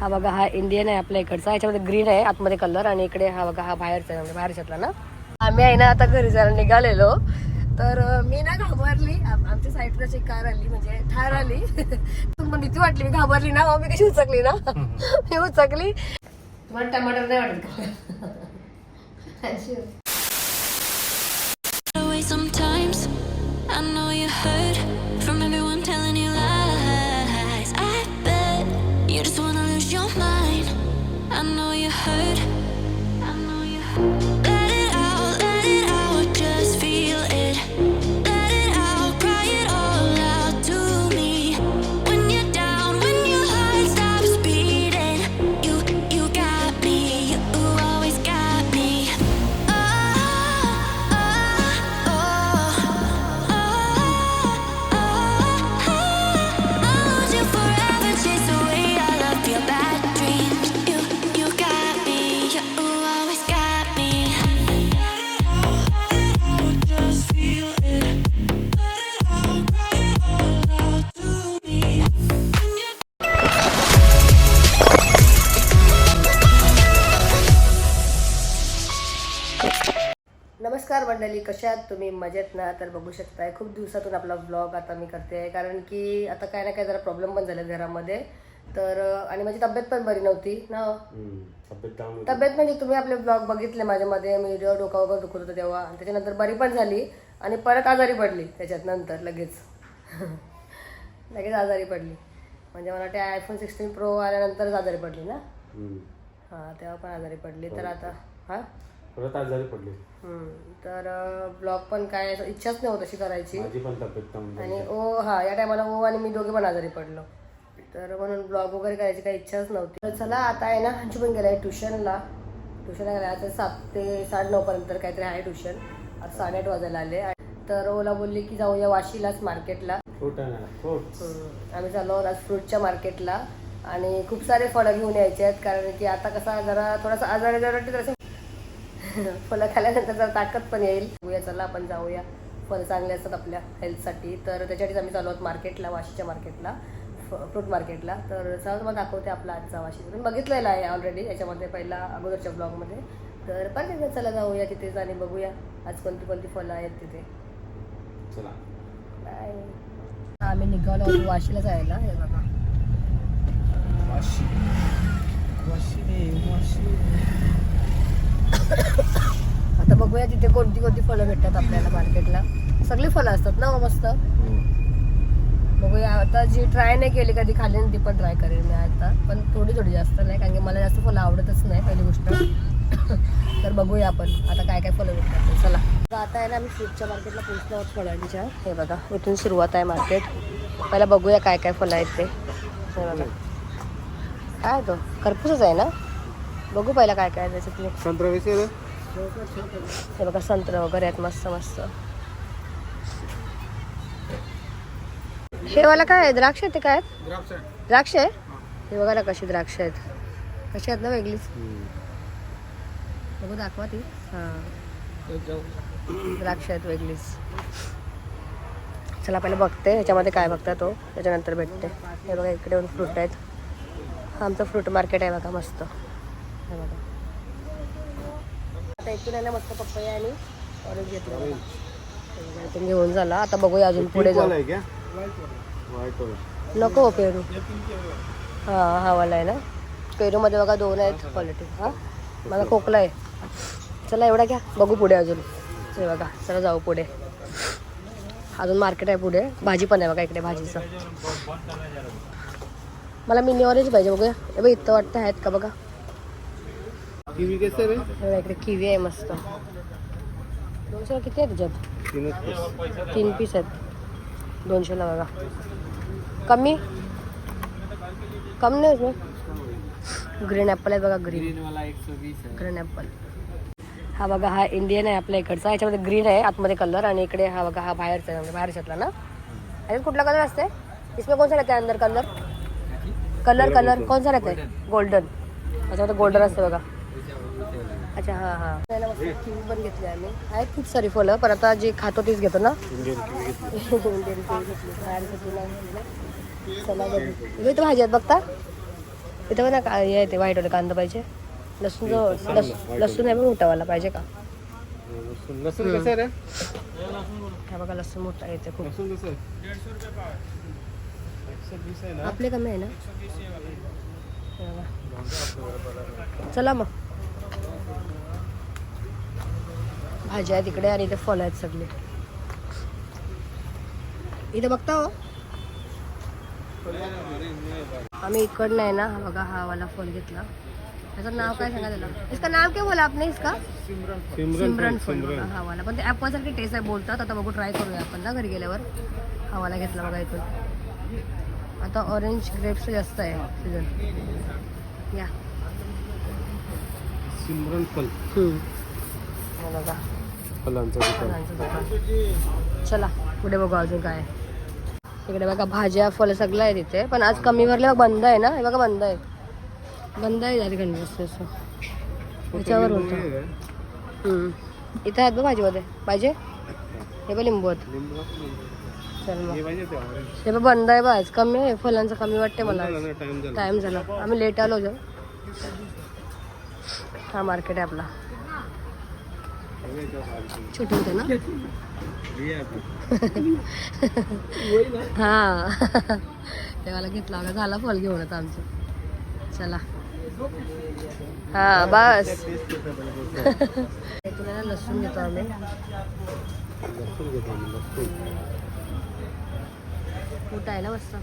हा बघा हा इंडियन आहे आपल्या इकडचा. याच्यामध्ये ग्रीन आहे आतमध्ये कलर आणि इकडे हा बघा हा बाहेरचा आहे म्हणजे बाहेरच्यातला ना आम्ही आहे ना आता घरी जायला निघालेलो. तर मी ना घाबरली. आम- आमच्या साईडलाच एक कार आली म्हणजे ठार आली. पण भीती वाटली मी घाबरली ना मी कशी उचकली ना? मी उचकली. तुम्हाला टमाटर नाही वाटत hurt मंडळी कशा आहात तुम्ही? मजेत ना? तर बघू शकताय. खूप दिवसातून आपला ब्लॉग आता मी करते कारण की आता काय ना काय जरा प्रॉब्लेम पण झाले घरामध्ये. तर आणि माझी तब्येत पण बरी नव्हती ना तब्येत होती. तब्येत म्हणजे तुम्ही आपले ब्लॉग बघितले माझ्यामध्ये मी जेव्हा डोका वगैरे दुखत होतं तेव्हा. आणि त्याच्यानंतर बरी पण झाली. आणि परत आजारी पडली त्याच्यात नंतर लगेच. लगेच आजारी पडली. म्हणजे मला ते आयफोन सिक्स्टीन प्रो आल्यानंतरच आजारी पडली ना. हां तेव्हा पण आजारी पडली. तर आता हां? पडली. हम्म, तर ब्लॉग पण काय असं इच्छाच नव्हती तशी करायची. माझी पण तब्येत डाऊन झाली. आणि ओ हा या टायमाला ओ आणि मी दोघे पण आजारी पडलो. तर म्हणून ब्लॉग वगैरे करायची काही इच्छाच नव्हती. तर चला आता आहे ना हंची पण गेलाय ट्युशनला. ट्युशनला गेला आता सात ते साडेनऊ पर्यंत काहीतरी आहे ट्युशन. आज साडेआठ वाजायला आले. तर ओला बोलली की जाऊया वाशीलाच मार्केटला. फ्रूट आहे ना फ्रूट हम्म, आम्ही चाललो आहोत आज फ्रूटच्या मार्केटला. आणि खूप सारे फळं घेऊन यायचे आहेत कारण की आता कसा जरा थोडासा आजार जरा फळं खाल्ल्यानंतर जरा ताकद पण येईल. बघूया चला आपण जाऊया. फळं चांगले असतात आपल्या हेल्थसाठी तर त्याच्यासाठीच आम्ही चालू आहोत मार्केटला वाशीच्या मार्केटला फ्रूट मार्केटला तर चला तुम्हाला दाखवते आपला आजचा वाशी. तुम्ही बघितलेला आहे ऑलरेडी याच्यामध्ये पहिला अगोदरच्या ब्लॉगमध्ये तर पण एकदा चला जाऊया तिथेच आणि बघूया आज कोणती कोणती फळं आहेत तिथे. चला. बाय आम्ही निघालो वाशीला जायला. हे बघा. आता बघूया तिथे कोणती कोणती फळं भेटतात आपल्याला मार्केटला. सगळी फळं असतात ना हो मस्त? बघूया आता जी ट्राय नाही केली कधी खाली ती पण ट्राय करेल मी आता. पण थोडी थोडी जास्त नाही कारण की मला जास्त फळं आवडतच नाही पहिली गोष्ट. तर बघूया आपण आता काय काय फळं भेटतात. चला. तर आता आहे ना आम्ही फ्रूटच्या मार्केटला पोहोचलो आहोत फळांच्या. हे बघा इथून सुरुवात आहे मार्केट. पहिला बघूया काय काय फळं आहेत ते. हे बघा. काय तो? खरपूसच आहे ना? बघू पहिला काय काय त्याच्यातले. संत्रा विषय हे बघा संत्र वगैरे आहेत मस्त मस्त. हे वाला काय आहे? द्राक्ष आहे ते काय आहेत? द्राक्ष आहे? हे बघा ना कशी द्राक्ष आहेत. कशी आहेत ना वेगळीच? बघू दाखवा ती. हां. द्राक्ष आहेत वेगळीच. चला पहिलं बघते ह्याच्यामध्ये काय बघता तो. त्याच्यानंतर भेटते. हे बघा इकडे येऊन फ्रूट आहेत. हा आमचं फ्रूट मार्केट आहे बघा मस्त. हे बघा. आता इथून आहे ना मस्त पपया आणि ऑरेंज घेतलं. हे इथून घेऊन झाला. आता बघूया अजून पुढे जाऊ. आहे नको हो पेरू. हां हा वाला आहे ना. पेरूमध्ये बघा दोन आहेत क्वालिटी हां. मला खोकला आहे. चला एवढा घ्या. बघू पुढे अजून. हे बघा चला जाऊ पुढे. अजून मार्केट आहे पुढे. भाजी पण आहे बघा इकडे भाजीचं. मला मिनी ऑरेंज पाहिजे बघूया. हे बघ इथं वाटतं आहेत का बघा. किवी कैसे रे बघा, इकडे किवी आहे मस्त. दोनशेला किती आहे तुझ्यात तीनच तीन पीस आहेत. दोनशेला बघा. कमी? कम नाही होत ग्रीन ॲपल आहे बघा ग्रीन वाला वीस है ग्रीन ॲपल हा बघा हा इंडियन आहे आपल्या इकडचा. याच्यामध्ये ग्रीन आहे आतमध्ये कलर आणि इकडे हा बघा हा बाहेरचा आहे, म्हणजे बाहेरच्यातला ना? आणि कुठला कलर असते इसमें कौन सा रहता है अंदर कलर कलर कलर कौन सा रहता है गोल्डन त्याच्यामध्ये गोल्डन असते बघा. अच्छा हां हां. त्याला मस्त किवी पण घेतली आम्ही. आहेत खूप सारी फळं पण आता जी खातो तीच घेतो ना? इंडियन किवी घेतली. इंडियन किवी घेतली. बाहेरचं तुला घेतलं. चला बघू. इथे भाजी आहेत बघता? इथं पण का- हे आहे ते व्हाईटवाले कांदा पाहिजे. लसूण जो लस लसूण आहे पण मोठावाला पाहिजे का? लसूण लसूण कसं आहे रे? हा बघा लसूण मोठा येते खूप. लसूण कसं आहे? एकशे वीस आहे ना? आपले कमी आहे ना. चला मग. भाज्या आहेत इकडे आणि इथे फळं आहेत सगळे. इथे बघता हो. आम्ही इकडनं आहे ना हा बघा हा वाला फल घेतला. त्याचं नाव काय सांगा त्याला? इसका नाम काय बोला आपने इसका? सिमरन फल बघा हा वाला. पण ते ॲपल सारखी टेस्ट आहे बोलतात. आता बघू ट्राय करूया आपण ना घरी गेल्यावर. हा वाला घेतला बघा इथून. आता ऑरेंज ग्रेप्स जास्त आहे सीझन या. सिमरन फल हे बघा. फलांचं दुकान. चला पुढे बघू अजून काय. इकडे बघा भाज्या फळं सगळं आहे तिथे. पण आज कमी भरले बंद आहे ना? हे बघा बंद आहे. बंद आहे झाली कंटिन्युअस असं त्याच्यावर होतं. इथे आहेत बघ भाजीमध्ये. पाहिजे हे बघ लिंबू आहेत. लिंबू चल मग. हे बघ बंद आहे बघ आज. कमी आहे. फळांचं कमी वाटते मला आज. टाइम झाला. टाइम झाला. आम्ही लेट आलो जाऊ हा मार्केट आहे आपला. छोटे होते ना? हा. ते मला घेतला. होता झाला फॉल घेऊन आता आमचं. चला. हा बस. तुला लसूण घेतो आम्ही. उठायला घेतो आहे ना मस्त.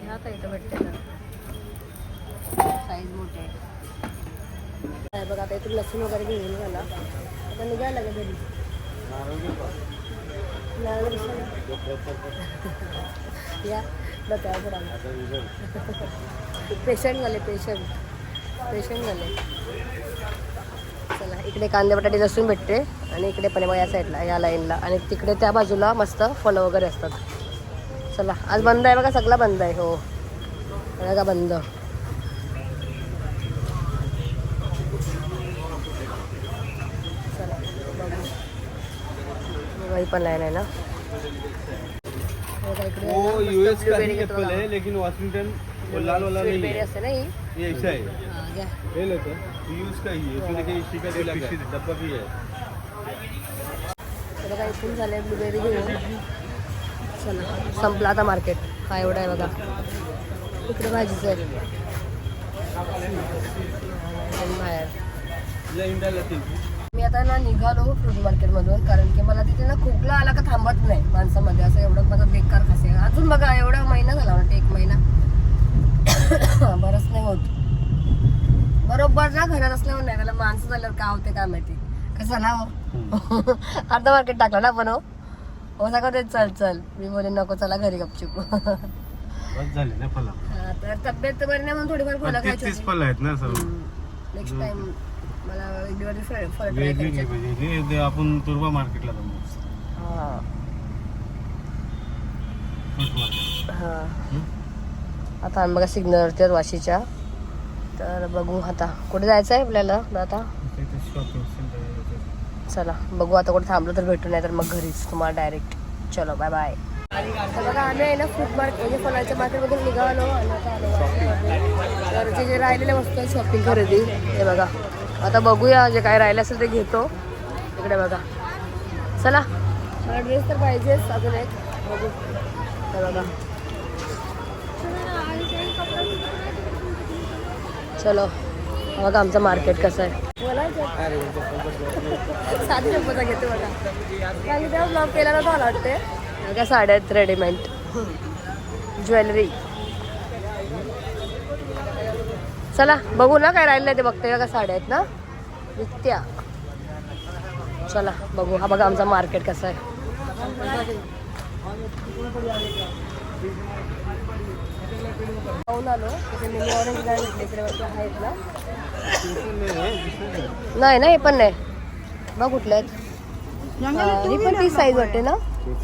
घ्या आता इथं भेटते साईज मोठी आहे. काय बघा आता इथून लसूण वगैरे घेऊन झाला आता निघायला लागेल घरी. या पेशंट झाले पेशंट पेशंट झाले चला इकडे कांदे बटाटे लसूण भेटते. आणि इकडे पण या साईडला या लाईनला आणि तिकडे त्या बाजूला मस्त फळं वगैरे असतात. चला आज बंद आहे बघा सगळं बंद आहे हो. बघा बंद. मुंबई पण लाईन आहे ना। वो यूएस का ही एप्पल. है लेकिन वॉशिंगटन वो लाल वाला नहीं है। ना ये? ऐसा है। हा, घ्या. ले लेते हैं। यूएस का ही है इसमें देखिए इसी का भी लगा है। डब्बा भी है। बघा इथून झाले ब्लूबेरी घेऊन चला। संपला आता मार्केट हा एवढा आहे बघा। इकडे भाजीचं आहे बाहेर मी आता ना निघालो फ्रूट मार्केटमधून कारण की मला तिथे ना खोकला आला का थांबत नाही माणसामध्ये. असं एवढं माझं बेकार खासे अजून बघा एवढा महिना झाला वाटतं एक महिना. बरंच नाही होत. बरोबर ना घरात असल्यावर नाही त्याला माणसं झाल्यावर काय होते काय माहिती. कसं ना हो? अर्धा मार्केट टाकलं ना आपण हो? हो सांगत चल चल. मी बोले नको चला घरी गपचूप. बस झाले ना फला हा, तर तब्येत बरी नाही म्हणून थोडीफार फळं खायची फल आहेत ना नेक्स्ट टाइम मला वेगळी फळ फळ ट्राय वेगवेगळी करायची. पाहिजे हे ते आपण तुर्बा मार्केटला जाऊ. हा. फ्रूट मार्केट हा. आता आम्ही बघा सिग्नलवरती आहोत वाशीच्या. तर बघू आता. कुठे जायचं आहे आपल्याला आता चला बघू आता कुठे थांबलो तर भेटू नाही तर मग घरीच तुम्हाला डायरेक्ट चलो बाय बाय तर बघा आम्ही आहे ना फ्रूट मार्केट म्हणजे फळांच्या मार्केटमधून निघालो आणि आता आलो. तर जे जे राहिलेल्या वस्तू आहेत शॉपिंग खरेदी. हे बघा. आता बघूया जे काय राहिलं असेल ते घेतो. इकडे बघा. चला. मला ड्रेस तर पाहिजेच अजून एक. बघू. बघा. चलो. बघा आमचं मार्केट कसं आहे. साधी चप्पल घेते बघा. कारण ब्लॉग केला नव्हता मला वाटते बघा साड्या आहेत रेडीमेड ज्वेलरी चला बघू ना काय राहिलं ते बघते का साड्या आहेत ना. विकत्या चला बघू. हा बघा आमचा मार्केट कसा आहे. ऑरेंज आहेत ना. नाही ना हे पण नाही. बघ कुठल्या आहेत. ही पण ती साईज वाटते ना.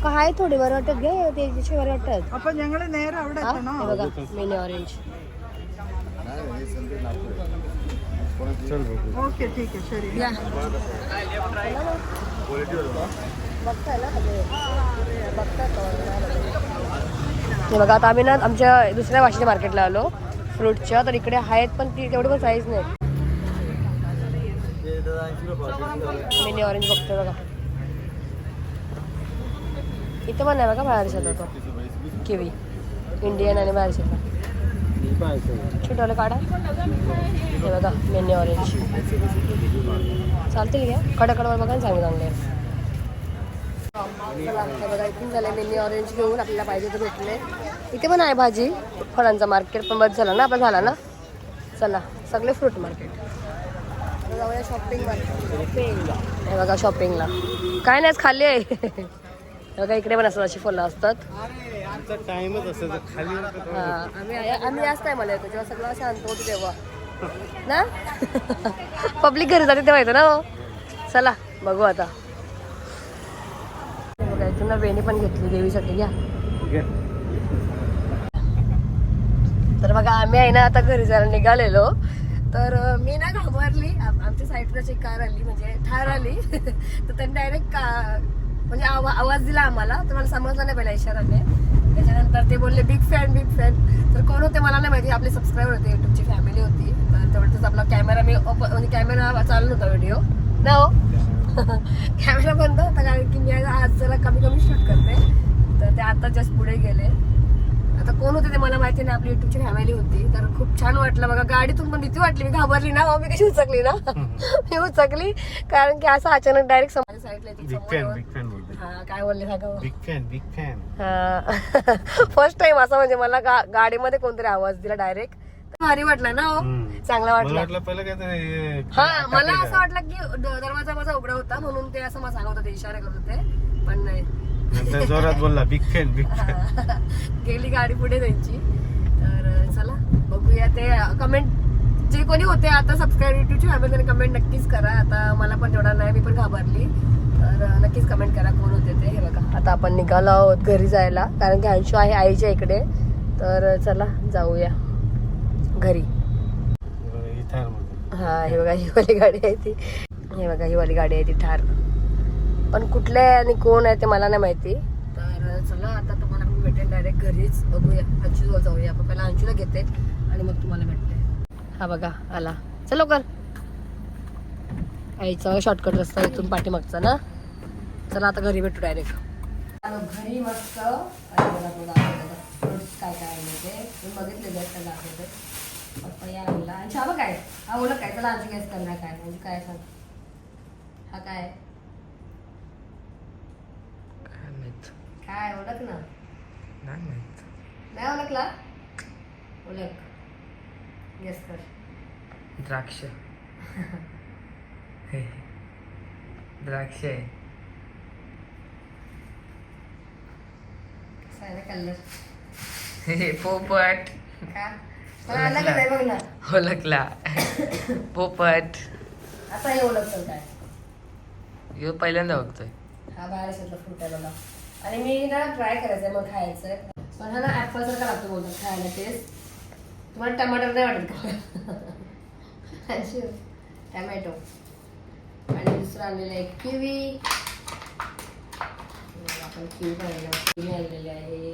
का आहे थोडे बरं वाटत? घे त्याच्याशी बरं वाटत. मिनी ऑरेंज ओके ठीक आहे बघा आता आम्ही ना आमच्या दुसऱ्या भाषेच्या मार्केटला आलो फ्रूटच्या. तर इकडे आहेत पण ती तेवढी पण साईज नाही. मिनी ऑरेंज बघतोय बघा. इथं पण आहे बघा बाहेर शेतात किवी इंडियन आणि बाहेर शेतात छोटवालं काढा. हे बघा मेन्यू ऑरेंज. चालतील घ्या. कडाकडवर बघा चांगले चांगले. चला बघा इथून झालं मेन्यू ऑरेंज घेऊन आपल्याला पाहिजे तर भेटले. इथे पण आहे भाजी. फळांचा मार्केट पण बस झाला ना आपला झाला ना? चला सगळे फ्रूट मार्केट. जाऊया शॉपिंग मार्केट हे बघा शॉपिंगला. काय नाही खाल्ली आहे. हे बघा इकडे पण असं अशी फुलं असतात. आमचा टाइमच असायचा खाली हा आम्ही आम्ही याच टायमाला येतो जेव्हा सगळं शांत होतं तेव्हा. ना? पब्लिक घरी जाते तेव्हा येतो ना हो. चला बघू आता. ना वेणी पण घेतली देवीसाठी घ्या. तर बघा आम्ही आहे ना आता घरी जायला निघालेलो. तर मी ना घाबरली. आम- आमच्या साईडला एक कार आली म्हणजे ठार आली तर त्यांनी डायरेक्ट म्हणजे आवा आवाज दिला आम्हाला तर मला समजलं नाही पहिला इशाराने त्याच्यानंतर ते बोलले बिग फॅन बिग फॅन तर कोण होते मला नाही माहिती आपले सबस्क्राईबर होते युट्यूबची फॅमिली होती. तर तेवढंच आपला कॅमेरा मी म्हणजे कॅमेरा चालू होता व्हिडिओ ना हो? कॅमेरा बंद होता कारण की मी आज जरा कमी कमी शूट करते. तर ते आता जस्ट पुढे गेले. आता कोण होते ते मला माहिती नाही आपली युट्यूबची फॅमिली होती. तर खूप छान वाटलं. बघा गाडीतून पण भीती वाटली. मी घाबरली ना हो, मी कशी उचकली ना? मी उचकली. कारण की असं अचानक डायरेक्ट माझ्या साईडला बिग फॅन बिग फॅन बोलते. हा काय बोलले सांगा big fan big fan first time असं म्हणजे मला गाडीमध्ये कोणतरी आवाज दिला डायरेक्ट भारी वाटला ना हो. चांगला वाटला. वाटलं पहिलं काय ते हा मला असं वाटलं की दरवाजा माझा उघडा होता म्हणून ते असं मला सांगत होते इशारे करत होते. पण नाही. नंतर जोरात बोलला बिग फॅन बिग फॅन गेली गाडी पुढे त्यांची तर चला बघूया ते कमेंट जे कोणी होते आता सबस्क्राईब युट्यूबची फॅमिली त्यांनी कमेंट नक्कीच करा. आता मला पण तेवढा नाही मी पण घाबरली. तर नक्कीच कमेंट करा कोण होते ते. हे बघा आता आपण निघालो आहोत घरी जायला कारण की अंशू आहे आईच्या इकडे. तर चला जाऊया घरी. हा हे बघा ही वाली गाडी आहे ती. हे बघा ही वाली गाडी आहे ती ठार पण कुठल्या आहे आणि कोण आहे ते मला नाही माहिती. तर चला आता तुम्हाला मी भेटेन डायरेक्ट घरीच. बघूया. अंशू जाऊया. आपण पहिला अंशूला घेते आणि मग तुम्हाला भेटते. हा बघा आला. चल लवकर. आईचा शॉर्टकट रस्ता इथून पाठीमागचा ना? चला आता घरी भेटू डायरेक्ट घरी मस्त. काय काय ते. मी बघितलेलं आहे त्याला दाखवते पप्पाया आणला आणि छावा काय हा ओळख काय? चला आमची गॅस करणार काय? म्हणजे काय सांग? हा काय काय ओळख ना? नाही ओळखला? ओळख. गॅस कर द्राक्ष. द्राक्ष आहे. कसा आहे कलर हे पोपट. का? मला आला का नाही बघ ना ओळखला. पोपट. आता हे ओळखतं काय? ह्यो पहिल्यांदा बघतोय. हा बाहेर शेतला फ्रूट आहे मला आणि मी ना ट्राय करायचंय मग खायचंय. पण हा ना ऍपल सारखा लागतो बोलतात खायला टेस्ट तुम्हाला टमाटर नाही वाटत का? टमॅटो. आणि दुसरं आणलेलं आहे किवी. आपण किवी पाहिलं किवी आणलेली आहे.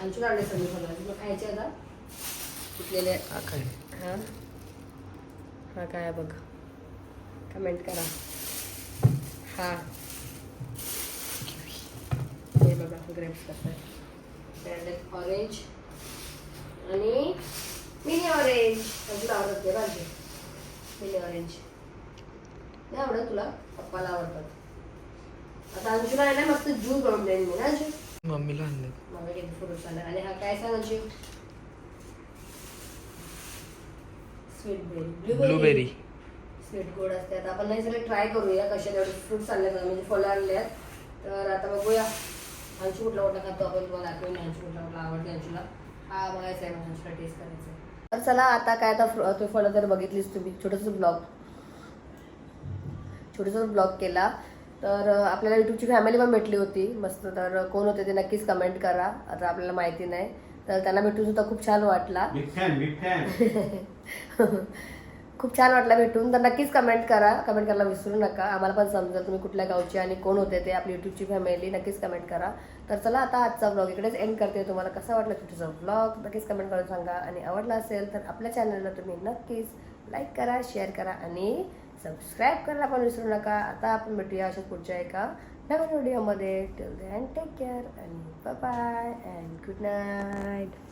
आणखी आणले सगळे फळं तुला खायचे आता? कुठलेले हा काय हा? हा काय आहे बघ. कमेंट करा. हे. बघा ग्रेप्स कसं आहे. ऑरेंज आणि मिनी ऑरेंज तुला आवडत नाही भाजी मिनी ऑरेंज नाही आवडत तुला? पप्पाला आवडतात. आता अंशूला आहे ना मस्त ज्यूस बनवून देईन मी ना अंशू मम्मीला आणलं. मग किती फ्रुट्स आले आणि हा काय सांग Anshu sweet berry blueberry sweet गोड असते. आता आपण नाही सगळे ट्राय करूया कशा तेवढे फ्रुट्स आणले म्हणजे फळं आणले आहेत तर आता बघूया. अंशू कुठला कुठला खातो आपण तुम्हाला दाखवेन अंशू कुठला कुठला आवडते अंशूला हा बघायचा आहे अंशूला टेस्ट करायचं आहे. तर चला आता काय आता तुम्ही फळं तर बघितलीच तुम्ही छोटंसं ब्लॉग छोटंसं ब्लॉग केला. तर आपल्याला युट्यूबची फॅमिली पण भेटली होती. मस्त. तर कोण होते ते नक्कीच कमेंट करा. आता आपल्याला माहिती नाही. तर त्यांना भेटून सुद्धा खूप छान वाटला. खूप छान वाटलं भेटून. तर नक्कीच कमेंट करा. कमेंट करायला विसरू नका. आम्हाला पण समजा तुम्ही कुठल्या गावचे आणि कोण होते ते आपली युट्यूबची फॅमिली नक्कीच कमेंट करा. तर चला आता आजचा ब्लॉग इकडेच एंड करते. तुम्हाला कसा वाटला तुमचा ब्लॉग नक्कीच कमेंट करून सांगा. आणि आवडला असेल तर आपल्या चॅनलला तुम्ही नक्कीच लाईक करा शेअर करा आणि सबस्क्राईब करायला पण विसरू नका. आता आपण भेटूया अशा पुढच्या एका नवीन व्हिडिओमध्ये टिल दॅन टेक केअर आणि बाय अँड गुड नाईट